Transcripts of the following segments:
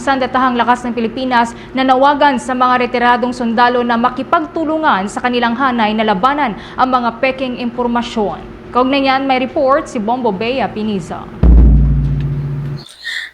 Sandatahang Lakas ng Pilipinas nanawagan sa mga retiradong sundalo na makipagtulungan sa kanilang hanay na labanan ang mga peking impormasyon. Kaugnay niyan, may report si Bombo Bea Piniza.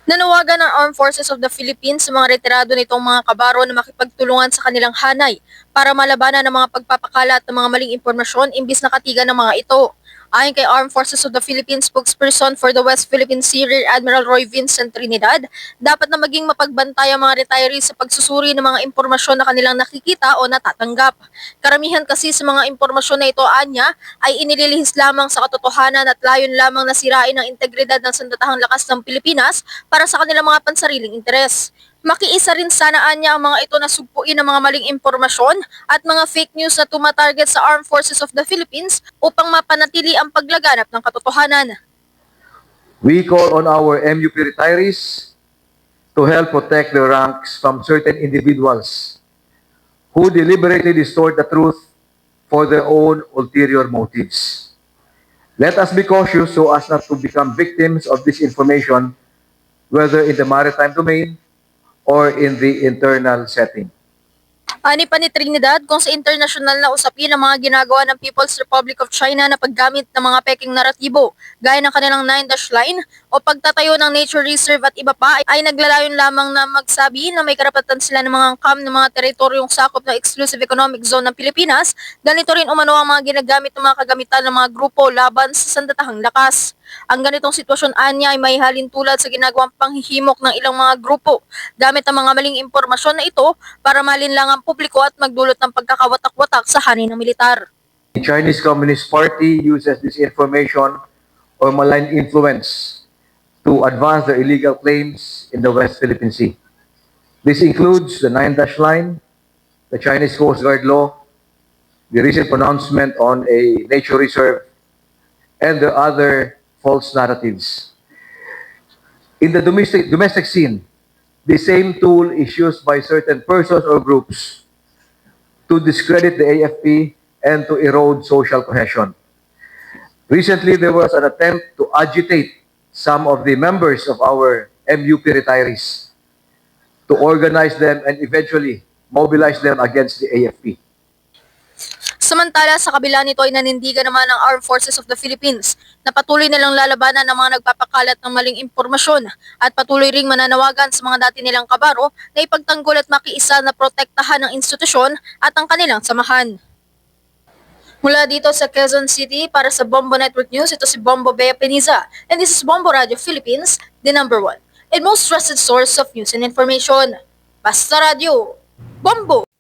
Nanawagan ng Armed Forces of the Philippines sa mga retirado nitong mga kabaro na makipagtulungan sa kanilang hanay para malabanan ng mga pagpapakalat ng mga maling impormasyon imbis na katigan ng mga ito. Ayon kay Armed Forces of the Philippines spokesperson for the West Philippine Sea Rear Admiral Roy Vincent Trinidad, dapat na maging mapagbantay ang mga retirees sa pagsusuri ng mga impormasyon na kanilang nakikita o natatanggap. Karamihan kasi sa mga impormasyon na ito, anya, ay inililihis lamang sa katotohanan at layon lamang na sirain ang integridad ng sandatahang lakas ng Pilipinas para sa kanilang mga pansariling interes. Makiisa rin sana anya ang mga ito na sugpuin ng mga maling impormasyon at mga fake news na tumatarget sa Armed Forces of the Philippines upang mapanatili ang paglaganap ng katotohanan. We call on our MUP retirees to help protect their ranks from certain individuals who deliberately distort the truth for their own ulterior motives. Let us be cautious so as not to become victims of disinformation, whether in the maritime domain or in the internal setting. Ani pa ni Trinidad kung sa international na usapin ang mga ginagawa ng People's Republic of China na paggamit ng mga peking naratibo gaya ng kanilang 9-dash line o pagtatayo ng nature reserve at iba pa ay naglalayon lamang na magsabi na may karapatan sila ng mga kam ng mga teritoryong sakop ng exclusive economic zone ng Pilipinas. Ganito rin umano ang mga ginagamit ng mga kagamitan ng mga grupo laban sa sandatahang lakas. Ang ganitong sitwasyon anya ay may halin tulad sa ginagawang panghihimok ng ilang mga grupo gamit ang mga maling impormasyon na ito para malinlang ang publiko at magdulot ng pagkakawatak-watak sa hanin ng militar. The Chinese Communist Party uses this information or malign influence to advance their illegal claims in the West Philippine Sea. This includes the Nine Dash Line, the Chinese Coast Guard law, the recent pronouncement on a nature reserve, and the other false narratives. In the domestic, domestic scene, the same tool is used by certain persons or groups to discredit the AFP and to erode social cohesion. Recently, there was an attempt to agitate some of the members of our MUP retirees to organize them and eventually mobilize them against the AFP. Samantala, sa kabila nito ay nanindigan naman ng Armed Forces of the Philippines na patuloy nilang lalabanan ng mga nagpapakalat ng maling impormasyon at patuloy ring mananawagan sa mga dati nilang kabaro na ipagtanggol at makiisa na protektahan ng institusyon at ang kanilang samahan. Mula dito sa Quezon City para sa Bombo Network News, ito si Bombo Bea Peniza and this is Bombo Radio Philippines, the number one and most trusted source of news and information. Basta Radio, Bombo!